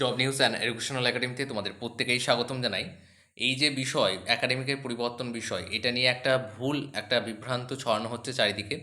Job news and educational একাডেমিতে তোমাদের প্রত্যেকেই স্বাগতম জানাই। এই যে বিষয় একাডেমিকের পরিবর্তন বিষয়, এটা নিয়ে একটা ভুল, একটা বিভ্রান্ত ছড়ানো হচ্ছে চারিদিকে।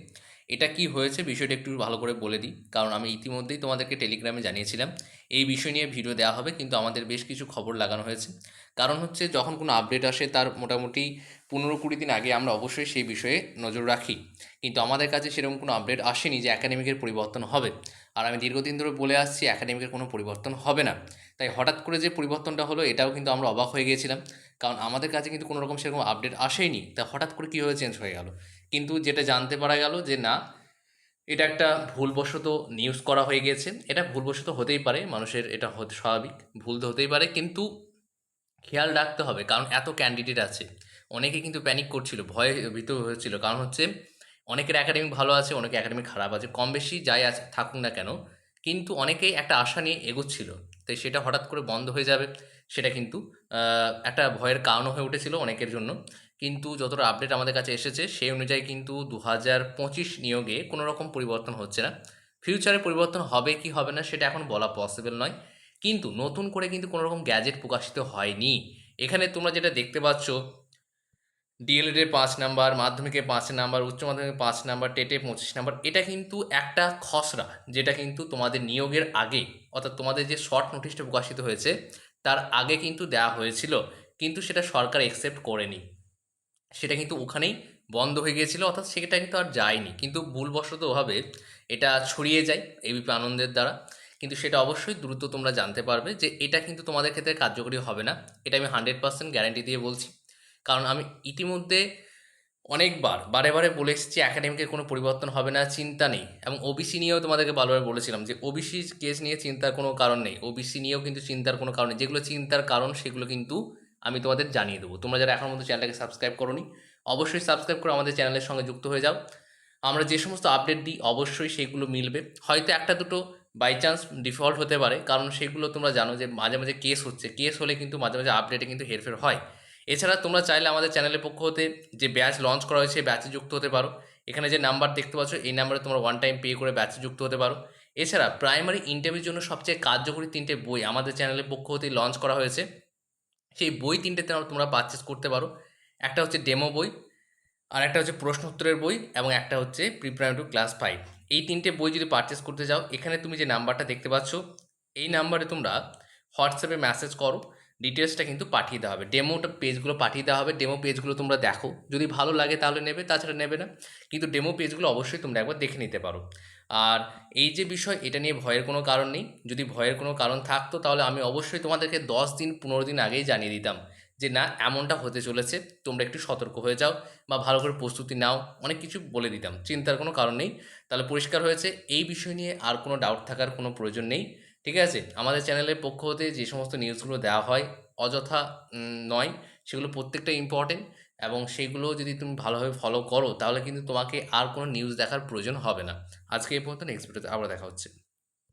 এটা কি হয়েছে বিষয়টা একটু ভালো করে বলে দিই। কারণ আমি ইতিমধ্যেই তোমাদেরকে টেলিগ্রামে জানিয়েছিলাম, এই বিষয় নিয়ে ভিডিও দেওয়া হবে কিন্তু আমাদের বেশ কিছু খবর লাগানো হয়েছে। কারণ হচ্ছে যখন কোনো আপডেট আসে তার মোটামুটি পনেরো কুড়ি দিন আগে আমরা অবশ্যই সেই বিষয়ে নজর রাখি। কিন্তু আমাদের কাছে সেরকম কোনো আপডেট আসেনি যে একাডেমিকের পরিবর্তন হবে। আর আমি দীর্ঘদিন ধরে বলে আসছি একাডেমিকের কোনো পরিবর্তন হবে না। তাই হঠাৎ করে যে পরিবর্তনটা হলো এটাও কিন্তু আমরা অবাক হয়ে গিয়েছিলাম। কারণ আমাদের কাছে কিন্তু কোনো রকম সেরকম আপডেট আসেনি। তা হঠাৎ করে কীভাবে চেঞ্জ হয়ে গেল? কিন্তু যেটা জানতে পারা গেল যে না, এটা একটা ভুলবশত নিউজ করা হয়ে গিয়েছে এটা ভুলবশত হতেই পারে, মানুষের এটা স্বাভাবিক, ভুল তো হতেই পারে, কিন্তু খেয়াল রাখতে হবে, কারণ এত ক্যান্ডিডেট আছে। অনেকে কিন্তু প্যানিক করছিল, ভয়ে ভীত হয়েছিল, কারণ হচ্ছে অনেকের একাডেমিক ভালো আছে, অনেকে একাডেমিক খারাপ আছে, কম বেশি যাই আছে, থাকুক না কেন, কিন্তু অনেকেই একটা আশা নিয়ে এগোচ্ছিল। তাই সেটা হঠাৎ করে বন্ধ হয়ে যাবে, সেটা কিন্তু একটা ভয়ের কারণও হয়ে উঠেছিল অনেকের জন্য। কিন্তু যতটা আপডেট আমাদের কাছে এসেছে, সেই অনুযায়ী কিন্তু দু হাজার পঁচিশ নিয়োগে কোনো রকম পরিবর্তন হচ্ছে না। ফিউচারে পরিবর্তন হবে কি হবে না সেটা এখন বলা পসিবল নয়। কিন্তু নতুন করে কিন্তু কোনো রকম গ্যাজেট প্রকাশিত হয়নি। এখানে তোমরা যেটা দেখতে পাচ্ছ ডিএলএড এর পাঁচ নাম্বার মাধ্যমিকে পাঁচ নাম্বার, উচ্চ মাধ্যমিকে পাঁচ নাম্বার, টেটে পঁচিশ নাম্বার, এটা কিন্তু একটা খসড়া, যেটা কিন্তু তোমাদের নিয়োগের আগে, অর্থাৎ তোমাদের যে শর্ট নোটিশটা প্রকাশিত হয়েছে, তার আগে কিন্তু দেওয়া হয়েছিল। কিন্তু সেটা সরকার একসেপ্ট করেনি। সেটা কিন্তু ওখানেই বন্ধ হয়ে গিয়েছিল, অর্থাৎ সেটা কিন্তু আর যায়নি। কিন্তু ভুলবশত ভুলবশতভাবে এটা ছড়িয়ে যায় এবিপি আনন্দের দ্বারা। কিন্তু সেটা অবশ্যই দ্রুত তোমরা জানতে পারবে যে এটা কিন্তু তোমাদের ক্ষেত্রে কার্যকরী হবে না। এটা আমি হান্ড্রেড পার্সেন্ট গ্যারান্টি দিয়ে বলছি। কারণ আমি ইতিমধ্যে অনেকবার, বারে বারে বলে এসেছি একাডেমিকের কোনো পরিবর্তন হবে না, চিন্তা নেই। এবং ওবিসি নিয়েও তোমাদেরকে ভালোভাবে বলেছিলাম যে ওবিসি কেস নিয়ে চিন্তার কোনো কারণ নেই। ওবিসি নিয়েও কিন্তু চিন্তার কোনো কারণ নেই। যেগুলো চিন্তার কারণ, সেগুলো কিন্তু আমি তোমাদের জানিয়ে দেবো। তোমরা যারা এখন মতো চ্যানেলটাকে সাবস্ক্রাইব করোনি, অবশ্যই সাবস্ক্রাইব করে আমাদের চ্যানেলের সঙ্গে যুক্ত হয়ে যাও। আমরা যে সমস্ত আপডেট দিই, অবশ্যই সেগুলো মিলবে। হয়তো একটা দুটো বাই চান্স ডিফল্ট হতে পারে, কারণ সেগুলো তোমরা জানো যে মাঝে মাঝে কেস হচ্ছে। কেস হলে কিন্তু মাঝে মাঝে আপডেটে কিন্তু হেরফের হয়। এছাড়া তোমরা চাইলে আমাদের চ্যানেলের পক্ষ হতে যে ব্যাচ লঞ্চ করা হয়েছে ব্যাচে যুক্ত হতে পারো। এখানে যে নাম্বার দেখতে পাচ্ছ, এই নাম্বারে তোমরা ওয়ান টাইম পে করে ব্যাচে যুক্ত হতে পারো। এছাড়া প্রাইমারি ইন্টারভিউর জন্য সবচেয়ে কার্যকরী তিনটে বই আমাদের চ্যানেলের পক্ষ হতে লঞ্চ করা হয়েছে। সেই বই তিনটেতে তোমরা পারচেস করতে পারো। একটা হচ্ছে ডেমো বই, আর একটা হচ্ছে প্রশ্ন উত্তরের বই, এবং একটা হচ্ছে প্রিপ্রাইম টু ক্লাস ফাইভ এই তিনটে বই যদি পারচেস করতে যাও, এখানে তুমি যে নাম্বারটা দেখতে পাচ্ছ, এই নাম্বারে তোমরা হোয়াটসঅ্যাপে মেসেজ করো ডিটেলসটা কিন্তু পাঠিয়ে দেওয়া হবে। ডেমোটা পেজগুলো পাঠিয়ে দেওয়া হবে ডেমো পেজগুলো তোমরা দেখো। যদি ভালো লাগে তাহলে নেবে, তাছাড়া নেবে না। কিন্তু ডেমো পেজগুলো অবশ্যই তোমরা একবার দেখে নিতে পারো। আর এই যে বিষয়, এটা নিয়ে ভয়ের কোনো কারণ নেই। যদি ভয়ের কোনো কারণ থাকতো, তাহলে আমি অবশ্যই তোমাদেরকে দশ দিন, পনেরো দিন আগেই জানিয়ে দিতাম যে, না, এমনটা হতে চলেছে। তোমরা একটু সতর্ক হয়ে যাও বা ভালো করে প্রস্তুতি নাও। অনেক কিছু বলে দিতাম, চিন্তার কোনো কারণ নেই। তাহলে পরিষ্কার হয়েছে, এই বিষয় নিয়ে আর কোনো ডাউট থাকার কোনো প্রয়োজন নেই। ঠিক আছে? আমাদের চ্যানেলের পক্ষ হতে যে সমস্ত নিউজগুলো দেওয়া হয়, অযথা নয়, সেগুলো প্রত্যেকটা ইম্পর্টেন্ট এবং সেগুলো যদি তুমি ভালোভাবে ফলো করো, তাহলে কিন্তু তোমাকে আর কোনো নিউজ দেখার প্রয়োজন হবে না। আজকে এই পর্যন্ত নেক্সট ভিডিওতে আবার দেখা হচ্ছে।